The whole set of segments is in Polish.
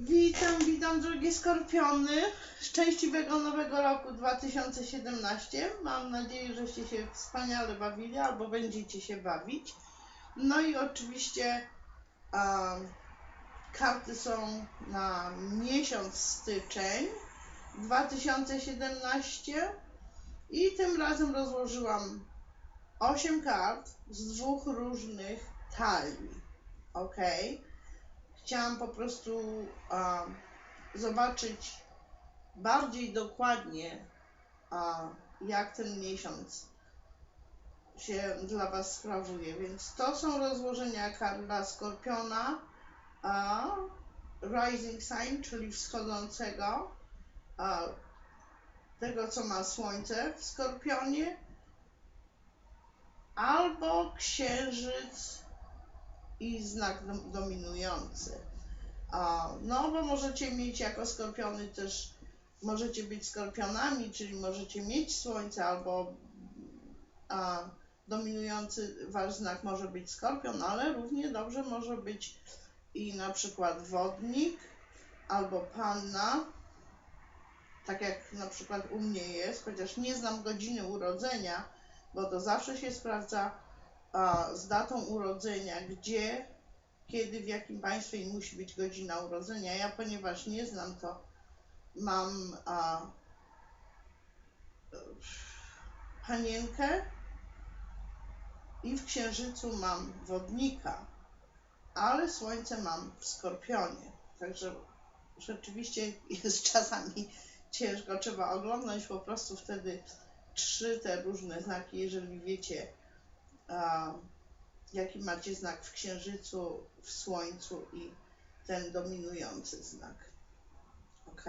Witam, witam drogie skorpiony. Szczęśliwego nowego roku 2017. Mam nadzieję, żeście się wspaniale bawili albo będziecie się bawić. No i oczywiście um, karty są na miesiąc styczeń 2017 i tym razem rozłożyłam 8 kart z dwóch różnych talii. Ok? Chciałam po prostu um, zobaczyć bardziej dokładnie, a, jak ten miesiąc się dla Was sprawuje. Więc to są rozłożenia kart dla Skorpiona, a, Rising Sign, czyli wschodzącego, a, tego co ma Słońce w Skorpionie, albo Księżyc i znak dominujący. No, bo możecie mieć jako skorpiony też, możecie być skorpionami, czyli możecie mieć słońce albo a, dominujący wasz znak może być skorpion, ale równie dobrze może być i na przykład wodnik albo panna, tak jak na przykład u mnie jest, chociaż nie znam godziny urodzenia, bo to zawsze się sprawdza z datą urodzenia, gdzie, kiedy, w jakim państwie i musi być godzina urodzenia. Ja, ponieważ nie znam, to mam a, panienkę i w księżycu mam wodnika, ale słońce mam w skorpionie. Także rzeczywiście jest czasami ciężko, trzeba oglądać po prostu wtedy trzy te różne znaki, jeżeli wiecie, jaki macie znak w księżycu, w słońcu i ten dominujący znak. Ok?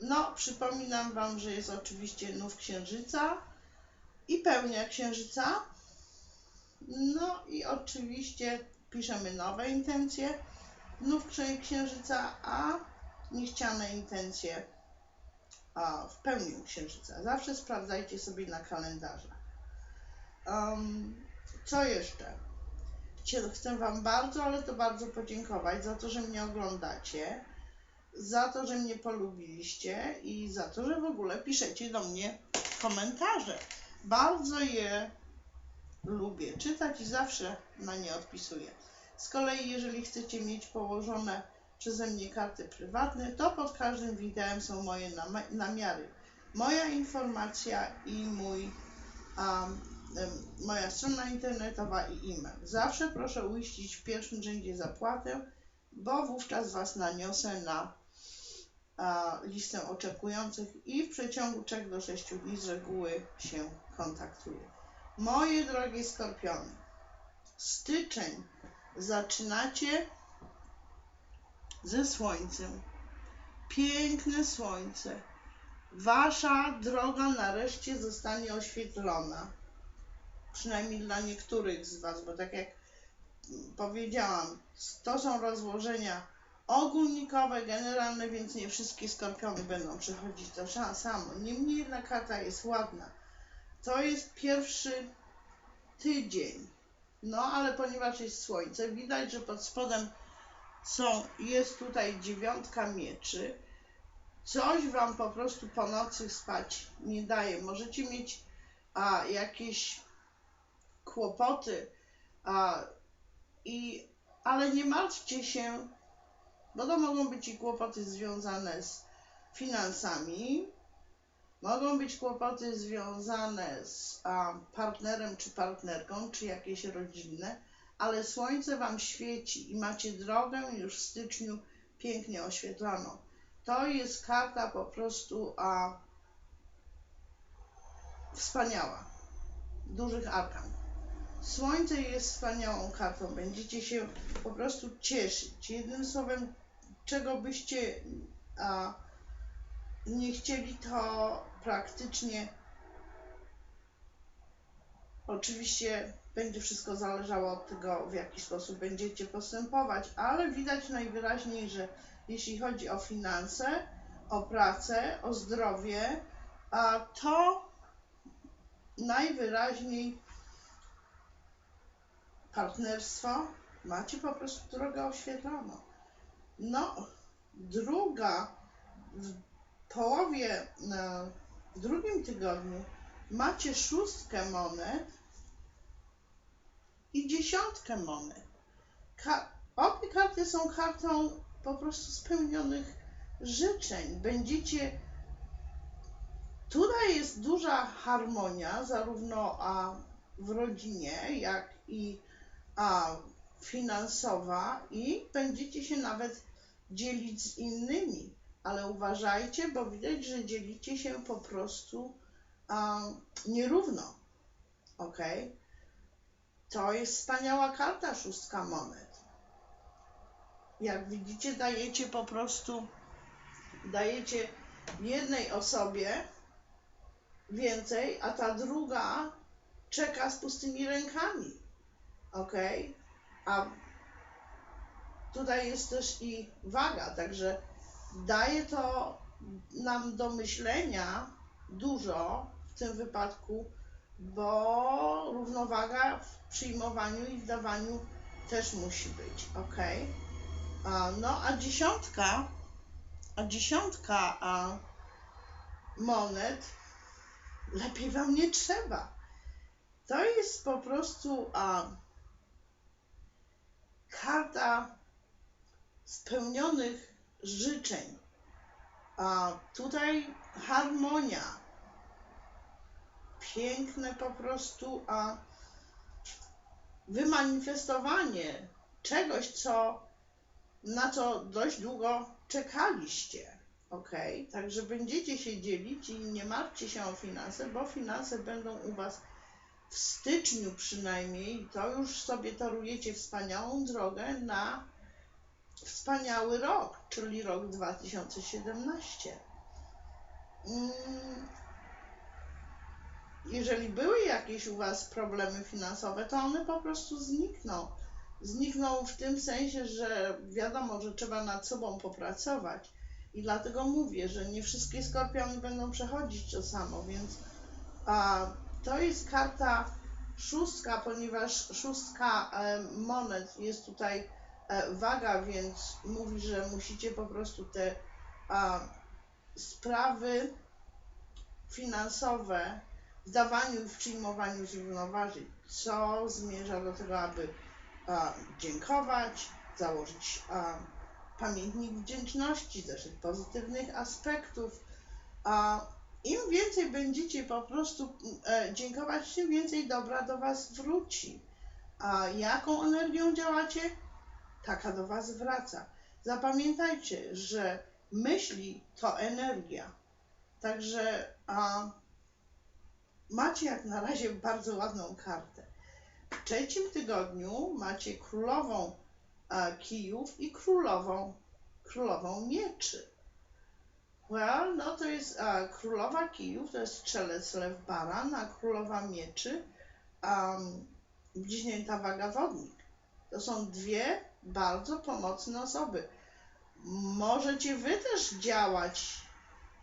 No, przypominam Wam, że jest oczywiście nów księżyca i pełnia księżyca. No i oczywiście piszemy nowe intencje nów księżyca, a niechciane intencje a, w pełni księżyca. Zawsze sprawdzajcie sobie na kalendarzach. Um, co jeszcze? Chcę Wam bardzo, ale to bardzo podziękować za to, że mnie oglądacie, za to, że mnie polubiliście i za to, że w ogóle piszecie do mnie komentarze. Bardzo je lubię czytać i zawsze na nie odpisuję. Z kolei, jeżeli chcecie mieć położone przeze mnie karty prywatne, to pod każdym wideo są moje namiary. Moja informacja i mój um, moja strona internetowa i e-mail. Zawsze proszę uiścić w pierwszym rzędzie zapłatę, bo wówczas Was naniosę na listę oczekujących i w przeciągu 3 do 6 dni z reguły się kontaktuję. Moje drogie skorpiony, styczeń zaczynacie ze słońcem. Piękne słońce. Wasza droga nareszcie zostanie oświetlona przynajmniej dla niektórych z Was, bo tak jak powiedziałam, to są rozłożenia ogólnikowe, generalne, więc nie wszystkie skorpiony będą przechodzić to samo. Niemniej jedna karta jest ładna. To jest pierwszy tydzień. No, ale ponieważ jest słońce, widać, że pod spodem są, jest tutaj dziewiątka mieczy. Coś Wam po prostu po nocy spać nie daje. Możecie mieć a, jakieś kłopoty, a, i, ale nie martwcie się, bo to mogą być i kłopoty związane z finansami, mogą być kłopoty związane z a, partnerem czy partnerką, czy jakieś rodzinne, ale słońce Wam świeci i macie drogę już w styczniu pięknie oświetloną. To jest karta po prostu a, wspaniała, dużych arkan. Słońce jest wspaniałą kartą, będziecie się po prostu cieszyć. Jednym słowem, czego byście a, nie chcieli, to praktycznie oczywiście będzie wszystko zależało od tego, w jaki sposób będziecie postępować, ale widać najwyraźniej, że jeśli chodzi o finanse, o pracę, o zdrowie, a to najwyraźniej partnerstwo, macie po prostu drogę oświetloną. No, druga, w połowie, w drugim tygodniu macie szóstkę monet i dziesiątkę monet. Ka- obie karty są kartą po prostu spełnionych życzeń. Będziecie. Tutaj jest duża harmonia, zarówno a, w rodzinie, jak i a, finansowa, i będziecie się nawet dzielić z innymi. Ale uważajcie, bo widać, że dzielicie się po prostu a, nierówno. Ok? To jest wspaniała karta, szóstka monet. Jak widzicie, dajecie po prostu, dajecie jednej osobie więcej, a ta druga czeka z pustymi rękami. Ok? A tutaj jest też i waga, także daje to nam do myślenia dużo w tym wypadku, bo równowaga w przyjmowaniu i w dawaniu też musi być, ok? A, no, a dziesiątka, a dziesiątka a monet lepiej wam nie trzeba. To jest po prostu a, karta spełnionych życzeń. A tutaj harmonia. Piękne po prostu a wymanifestowanie czegoś, co, na co dość długo czekaliście. Ok, także będziecie się dzielić i nie martwcie się o finanse, bo finanse będą u Was w styczniu przynajmniej. To już sobie torujecie wspaniałą drogę na wspaniały rok, czyli rok 2017. Mm, Jeżeli były jakieś u Was problemy finansowe, to one po prostu znikną. Znikną w tym sensie, że wiadomo, że trzeba nad sobą popracować. I dlatego mówię, że nie wszystkie skorpiony będą przechodzić to samo, więc a, to jest karta szóstka, ponieważ szóstka e, monet jest tutaj e, waga, więc mówi, że musicie po prostu te sprawy finansowe w dawaniu i w przyjmowaniu zrównoważyć, co zmierza do tego, aby dziękować, założyć pamiętnik wdzięczności, zeszyt pozytywnych aspektów. A im więcej będziecie po prostu e, dziękować, tym więcej dobra do Was wróci. A jaką energią działacie, taka do Was wraca. Zapamiętajcie, że myśli to energia. Także a, macie jak na razie bardzo ładną kartę. W trzecim tygodniu macie królową a, kijów i królową, królową mieczy. Well, no to jest królowa kijów, to jest strzelec lew baran, a królowa mieczy um, bliźnięta waga wodnik. To są dwie bardzo pomocne osoby. Możecie wy też działać,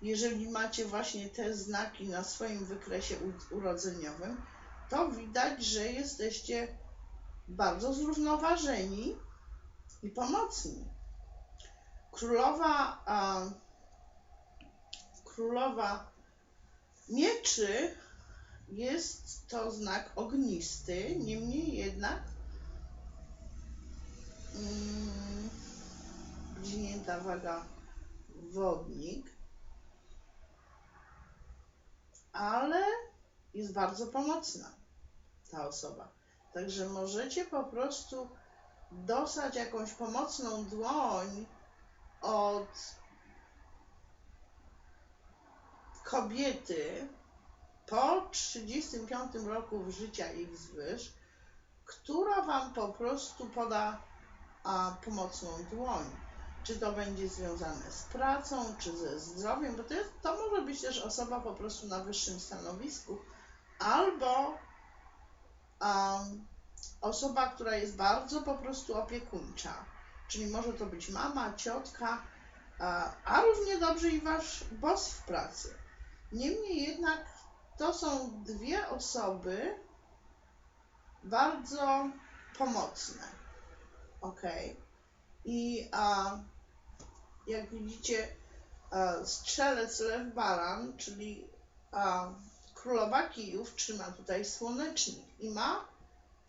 jeżeli macie właśnie te znaki na swoim wykresie urodzeniowym, to widać, że jesteście bardzo zrównoważeni i pomocni. Królowa, a, królowa mieczy jest to znak ognisty, niemniej jednak mm, bliźnięta waga wodnik, ale jest bardzo pomocna ta osoba. Także możecie po prostu dostać jakąś pomocną dłoń od kobiety po 35 roku życia i wzwyż, która Wam po prostu poda a, pomocną dłoń. Czy to będzie związane z pracą, czy ze zdrowiem, bo to, jest, to może być też osoba po prostu na wyższym stanowisku, albo um, osoba, która jest bardzo po prostu opiekuńcza, czyli może to być mama, ciotka, a, a równie dobrze i wasz boss w pracy. Niemniej jednak to są dwie osoby bardzo pomocne. Ok. I a, jak widzicie, e, strzelec lew baran, czyli a, królowa kijów trzyma tutaj słonecznik i ma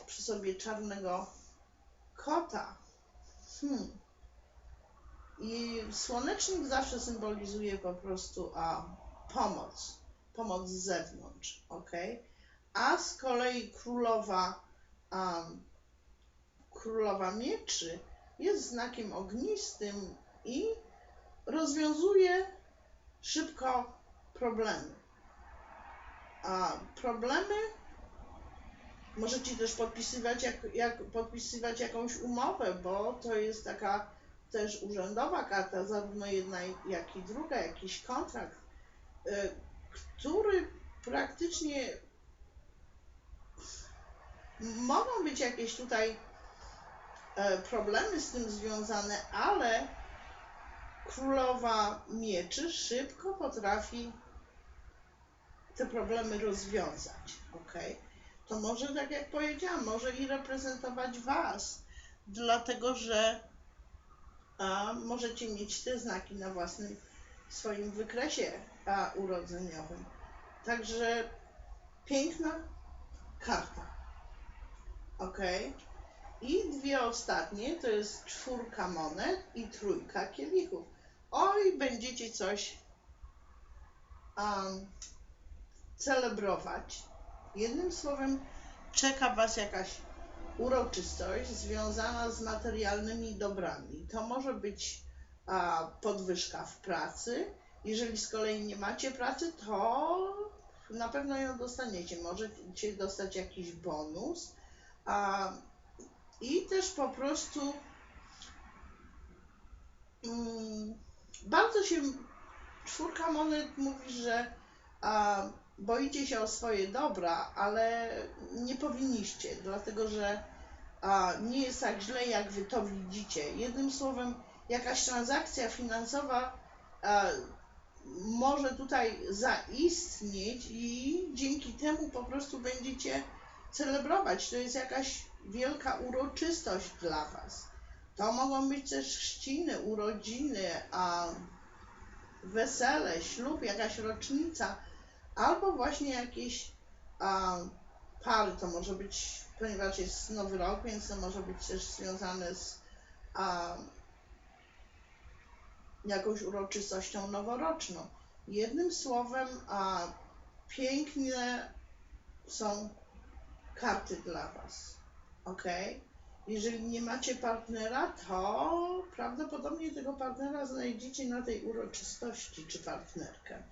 przy sobie czarnego kota. Hmm. I słonecznik zawsze symbolizuje po prostu a, pomoc, pomoc z zewnątrz, ok? A z kolei królowa, a, królowa mieczy jest znakiem ognistym i rozwiązuje szybko problemy. A problemy możecie też podpisywać, jak, jak podpisywać jakąś umowę, bo to jest taka też urzędowa karta, zarówno jedna, jak i druga, jakiś kontrakt, który praktycznie mogą być jakieś tutaj e, problemy z tym związane, ale królowa mieczy szybko potrafi te problemy rozwiązać, ok? To może, tak jak powiedziałam, może i reprezentować Was, dlatego że a, możecie mieć te znaki na własnym swoim wykresie a, urodzeniowym. Także piękna karta. Ok? I dwie ostatnie to jest czwórka monet i trójka kielichów. Oj, będziecie coś um, celebrować. Jednym słowem, czeka Was jakaś uroczystość związana z materialnymi dobrami. To może być a, podwyżka w pracy. Jeżeli z kolei nie macie pracy, to na pewno ją dostaniecie. Możecie dostać jakiś bonus. A, I też po prostu mm, bardzo się czwórka monet mówi, że a, boicie się o swoje dobra, ale nie powinniście, dlatego że a, nie jest tak źle, jak wy to widzicie. Jednym słowem, jakaś transakcja finansowa a, może tutaj zaistnieć i dzięki temu po prostu będziecie celebrować. To jest jakaś wielka uroczystość dla Was. To mogą być też chrzciny, urodziny, a wesele, ślub, jakaś rocznica albo właśnie jakieś a, pary, to może być, ponieważ jest nowy rok, więc to może być też związane z a, jakąś uroczystością noworoczną. Jednym słowem, a, piękne są karty dla Was. Ok? Jeżeli nie macie partnera, to prawdopodobnie tego partnera znajdziecie na tej uroczystości czy partnerkę.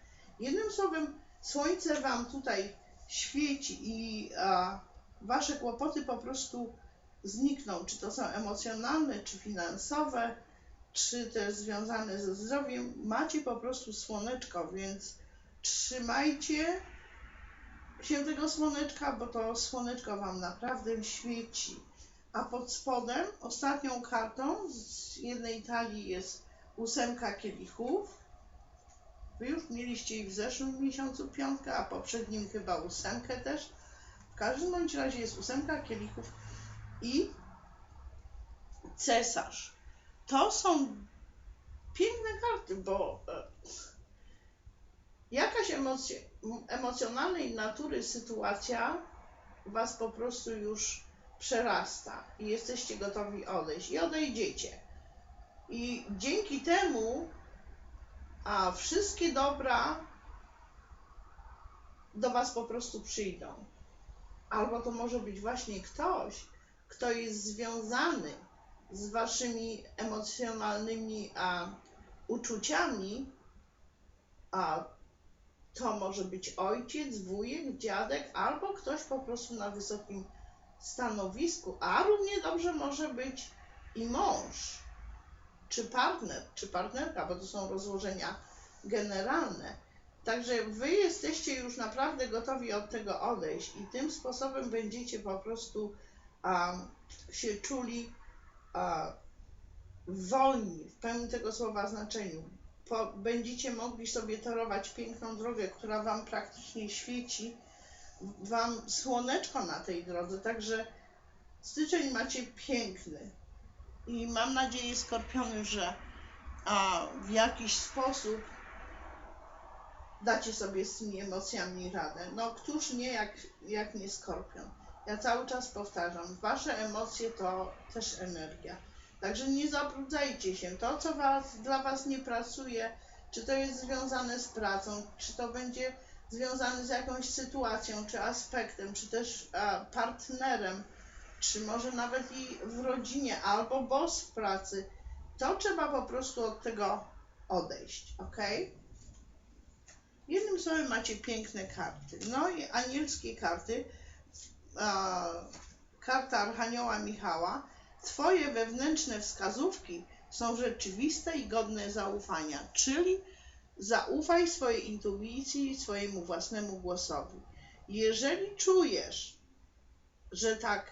Jednym słowem, słońce Wam tutaj świeci i a, Wasze kłopoty po prostu znikną, czy to są emocjonalne, czy finansowe, czy też związane ze zdrowiem, macie po prostu słoneczko, więc trzymajcie się tego słoneczka, bo to słoneczko Wam naprawdę świeci. A pod spodem, ostatnią kartą z jednej talii jest ósemka kielichów, Wy już mieliście i w zeszłym miesiącu piątkę, a poprzednim chyba ósemkę też. W każdym bądź razie jest ósemka kielichów i cesarz. To są piękne karty, bo e, jakaś emocjonalnej natury sytuacja was po prostu już przerasta i jesteście gotowi odejść i odejdziecie. I dzięki temu a wszystkie dobra do Was po prostu przyjdą. Albo to może być właśnie ktoś, kto jest związany z Waszymi emocjonalnymi a, uczuciami, a to może być ojciec, wujek, dziadek, albo ktoś po prostu na wysokim stanowisku, a równie dobrze może być i mąż czy partner, czy partnerka, bo to są rozłożenia generalne. Także wy jesteście już naprawdę gotowi od tego odejść i tym sposobem będziecie po prostu się czuli um, wolni w pełnym tego słowa znaczeniu. Po, będziecie mogli sobie torować piękną drogę, która wam praktycznie świeci, wam słoneczko na tej drodze. Także styczeń macie piękny. I mam nadzieję, Skorpiony, że a, w jakiś sposób dacie sobie z tymi emocjami radę. No któż nie, jak, jak nie skorpion. Ja cały czas powtarzam, wasze emocje to też energia. Także nie zabrudzajcie się. To, co was, dla was nie pracuje, czy to jest związane z pracą, czy to będzie związane z jakąś sytuacją, czy aspektem, czy też a, partnerem, czy może nawet i w rodzinie, albo boss w pracy, to trzeba po prostu od tego odejść, ok? Jednym słowem macie piękne karty. No i anielskie karty, karta Archanioła Michała, Twoje wewnętrzne wskazówki są rzeczywiste i godne zaufania, czyli zaufaj swojej intuicji i swojemu własnemu głosowi. Jeżeli czujesz, że tak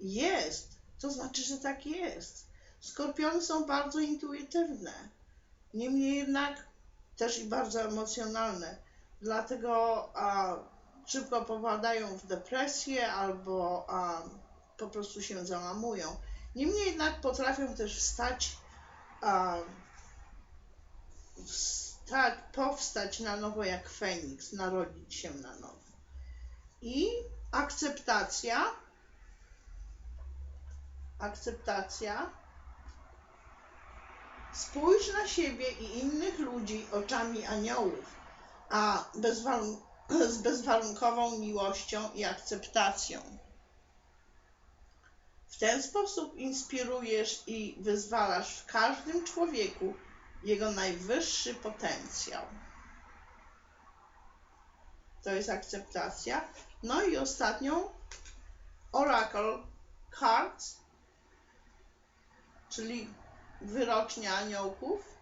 jest, to znaczy, że tak jest. Skorpiony są bardzo intuitywne, niemniej jednak też i bardzo emocjonalne, dlatego a, szybko powadają w depresję albo a, po prostu się załamują. Niemniej jednak potrafią też wstać, a, wstać, powstać na nowo jak Feniks, narodzić się na nowo. I akceptacja, akceptacja, spójrz na siebie i innych ludzi oczami aniołów, a bezwarun- z bezwarunkową miłością i akceptacją. W ten sposób inspirujesz i wyzwalasz w każdym człowieku jego najwyższy potencjał. To jest akceptacja. No i ostatnią Oracle Cards, czyli wyrocznia aniołków.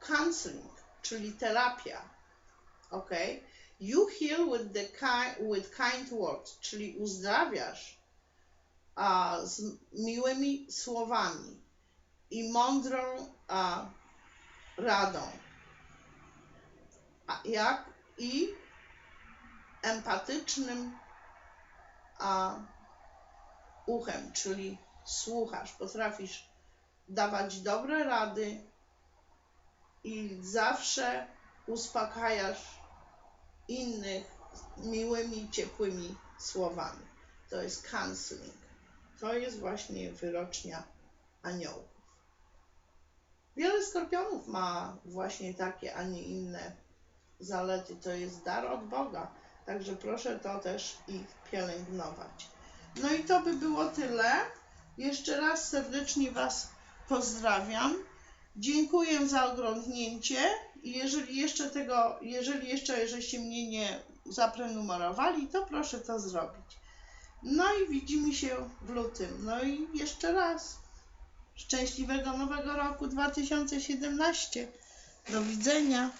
Counseling, czyli terapia. Ok? You heal with, the ki- with kind words, czyli uzdrawiasz a, z miłymi słowami i mądrą a, radą. A jak i empatycznym a, uchem, czyli słuchasz, potrafisz dawać dobre rady i zawsze uspokajasz innych miłymi, ciepłymi słowami. To jest counseling. To jest właśnie wyrocznia aniołów. Wiele skorpionów ma właśnie takie, a nie inne zalety. To jest dar od Boga. Także proszę to też ich pielęgnować. No i to by było tyle. Jeszcze raz serdecznie Was pozdrawiam. Dziękuję za oglądnięcie. I jeżeli jeszcze tego, jeżeli jeszcze żeście mnie nie zaprenumerowali, to proszę to zrobić. No i widzimy się w lutym. No i jeszcze raz. Szczęśliwego nowego roku 2017. Do widzenia.